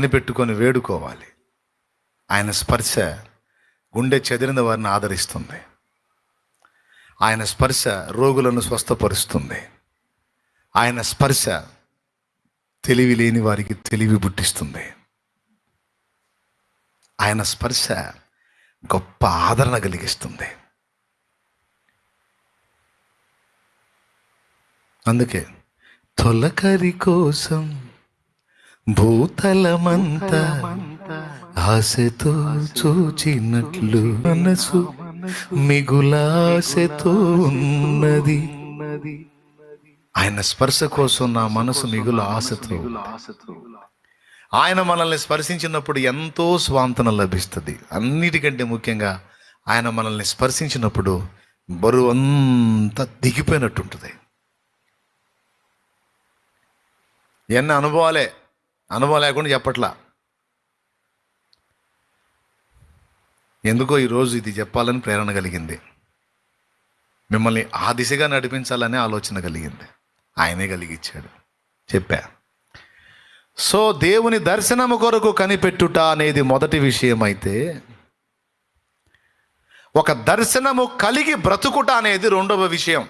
కనిపెట్టుకొని వేడుకోవాలి. ఆయన స్పర్శ గుండె చెదిరిన వారిని ఆదరిస్తుంది. ఆయన స్పర్శ రోగులను స్వస్థపరుస్తుంది. ఆయన స్పర్శ తెలివి లేని వారికి తెలివి పుట్టిస్తుంది. ఆయన స్పర్శ గొప్ప ఆదరణ కలిగిస్తుంది. అందుకే తొలకరి కోసం భూతలమంతా ఆశతో చూచినట్లు మనసు మిగులాశతో ఉన్నది. ఆయన స్పర్శ కోసం నా మనసు మిగులు ఆశతో ఆయన మనల్ని స్పర్శించినప్పుడు ఎంతో స్వాంతన లభిస్తుంది. అన్నిటికంటే ముఖ్యంగా ఆయన మనల్ని స్పర్శించినప్పుడు బరువు అంతా దిగిపోయినట్టు ఉంటుంది ఇవన్నీ అనుభవాలే అనుభవం లేకుండా చెప్పట్లా. ఎందుకో ఈరోజు ఇది చెప్పాలని ప్రేరణ కలిగింది. మిమ్మల్ని ఆ దిశగా నడిపించాలనే ఆలోచన కలిగింది. ఆయనే కలిగించాడు చెప్పా. సో దేవుని దర్శనము కొరకు కనిపెట్టుట అనేది మొదటి విషయం అయితే ఒక దర్శనము కలిగి బ్రతుకుట అనేది రెండవ విషయం.